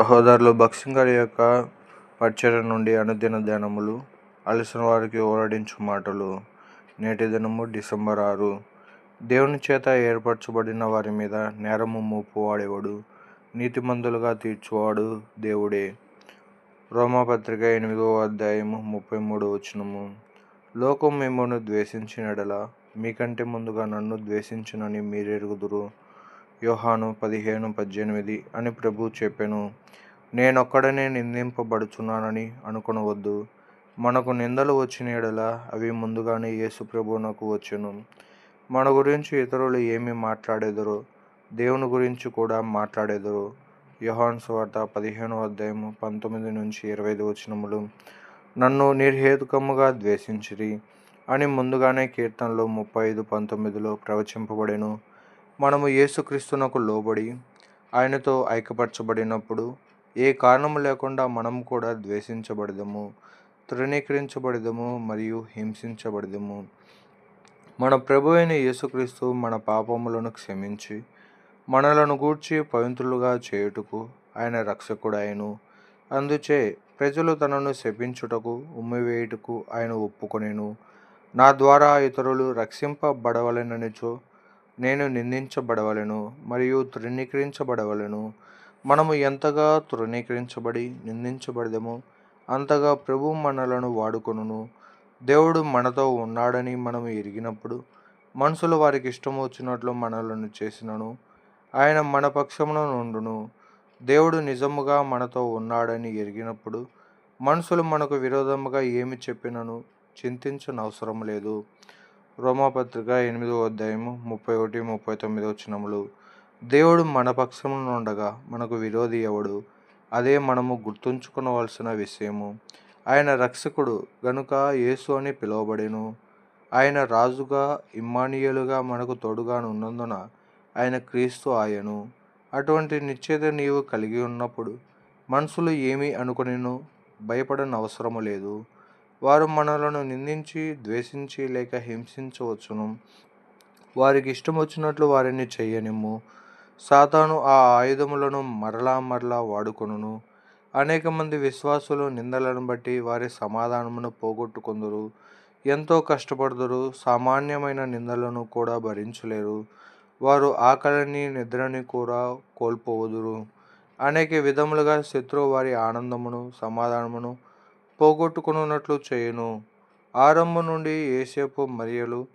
సహోదరులు భక్సింగ్ గారి యొక్క పరిచర్య నుండి అనుదిన ధ్యానములు అలసిన వారికి ఓరడించు మాటలు. నేటి దినము డిసెంబర్ ఆరు. దేవుని చేత ఏర్పరచబడిన వారి మీద నేరము మోపువాడేవాడు నీతిమంతులుగా తీర్చువాడు దేవుడే. రోమాపత్రిక ఎనిమిదవ అధ్యాయము ముప్పై మూడు వచనము. లోకం మిమ్మల్ని ద్వేషించినడల మీకంటే ముందుగా నన్ను ద్వేషించునని మీరెరుగుదురు. యోహాను పదిహేను పద్దెనిమిది అని ప్రభు చెప్పెను. నేనొక్కడనే నిందింపబడుచున్నానని అనుకొనవద్దు. మనకు నిందలు వచ్చిన ఎడల అవి ముందుగానే యేసు ప్రభువునకు వచ్చెను. మన గురించి ఇతరులు ఏమి మాట్లాడేదరో దేవుని గురించి కూడా మాట్లాడేదరు. యోహాన్ సువార్త పదిహేను అధ్యాయము పంతొమ్మిది నుంచి ఇరవై ఐదు వచనములు. నన్ను నిర్హేతుకముగా ద్వేషించిరి అని ముందుగానే కీర్తనలో ముప్పై ఐదు పంతొమ్మిదిలో ప్రవచింపబడెను. మనము యేసుక్రీస్తునకు లోబడి ఆయనతో ఐక్యపరచబడినప్పుడు ఏ కారణము లేకుండా మనం కూడా ద్వేషించబడదము తృణీకరించబడదము మరియు హింసించబడదము. మన ప్రభు అయిన యేసుక్రీస్తు మన పాపములను క్షమించి మనలను గూర్చి పవిత్రులుగా చేయుటకు ఆయన రక్షకుడాయను అందుచే ప్రజలు తనను శపించుటకు ఉమ్మివేయుటకు ఆయన ఒప్పుకొనేను. నా ద్వారా ఇతరులు రక్షింపబడవలెననిచో నేను నిందించబడవలను మరియు తృణీకరించబడవలను. మనము ఎంతగా తృణీకరించబడి నిందించబడదమో అంతగా ప్రభు మనలను వాడుకొనును. దేవుడు మనతో ఉన్నాడని మనము ఎరిగినప్పుడు మనుషులు వారికి ఇష్టం వచ్చినట్లు మనలను చేసినను. ఆయన మన పక్షంలో నుండును. దేవుడు నిజముగా మనతో ఉన్నాడని ఎరిగినప్పుడు మనుషులు మనకు విరోధముగా ఏమి చెప్పినను చింతించనవసరం లేదు. రోమాపత్రిక ఎనిమిదో అధ్యాయము ముప్పై ఒకటి ముప్పై తొమ్మిది వచ్చినములు దేవుడు మన పక్షమున ఉండగా మనకు విరోధి ఎవడు? అదే మనము గుర్తుంచుకునవలసిన విషయము. ఆయన రక్షకుడు గనుక యేసు అని పిలువబడెను. ఆయన రాజుగా ఇమ్మానియలుగా మనకు తోడుగా ఉన్నందున ఆయన క్రీస్తు ఆయను. అటువంటి నిశ్చేత నీవు కలిగి ఉన్నప్పుడు మనుషులు ఏమి అనుకునేను? భయపడనవసరము లేదు. వారు మనలను నిందించి ద్వేషించి లేక హింసించవచ్చును. వారికి ఇష్టం వచ్చినట్లు వారిని చేయనిమ్ము. సాతాను ఆ ఆయుధములను మరలా మరలా వాడుకొనును. అనేక మంది విశ్వాసులు నిందలను బట్టి వారి సమాధానమును పోగొట్టుకుందరు. ఎంతో కష్టపడుదురు సామాన్యమైన నిందలను కూడా భరించలేరు. వారు ఆకలిని నిద్రని కూడా కోల్పోవదురు. అనేక విధములుగా శత్రువు వారి ఆనందమును సమాధానమును పోగొట్టుకునున్నట్లు చేయును. ఆరంభం నుండి ఏసేపు మరియలు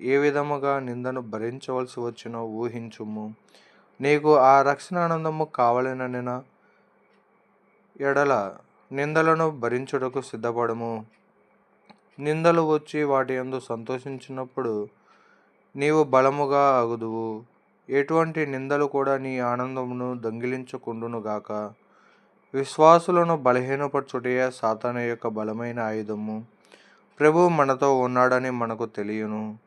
ఏ విధముగా నిందను భరించవలసి వచ్చినో ఊహించుము. నీకు ఆ రక్షణ ఆనందము కావాలనైనా ఎడల నిందలను భరించుటకు సిద్ధపడము. నిందలు వచ్చి వాటి యందు సంతోషించినప్పుడు నీవు బలముగా అగుదువు. ఎటువంటి నిందలు కూడా నీ ఆనందమును దొంగిలించుకుండునుగాక. విశ్వాసులను బలహీనపరచుటయే సాతాను యొక్క బలమైన ఆయుధము. ప్రభు మనతో ఉన్నాడని మనకు తెలియను.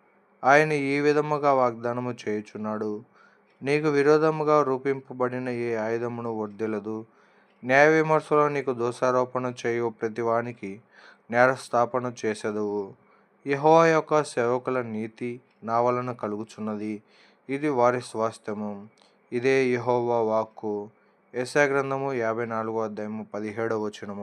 ఆయన ఈ విధముగా వాగ్దానము చేయుచున్నాడు. నీకు విరోధముగా రూపింపబడిన ఏ ఆయుధమును వర్దిలదు న్యాయ విమర్శలో నీకు దోషారోపణ చేయు ప్రతివానికి నేరస్థాపన చేసేదవు. యహోవా యొక్క సేవకుల నీతి నా వలన కలుగుచున్నది. ఇది వారి స్వాస్థ్యము. ఇదే యహోవా వాక్కు. ఏసా గ్రంథము యాభై నాలుగో అధ్యాయము పదిహేడవ వచనము.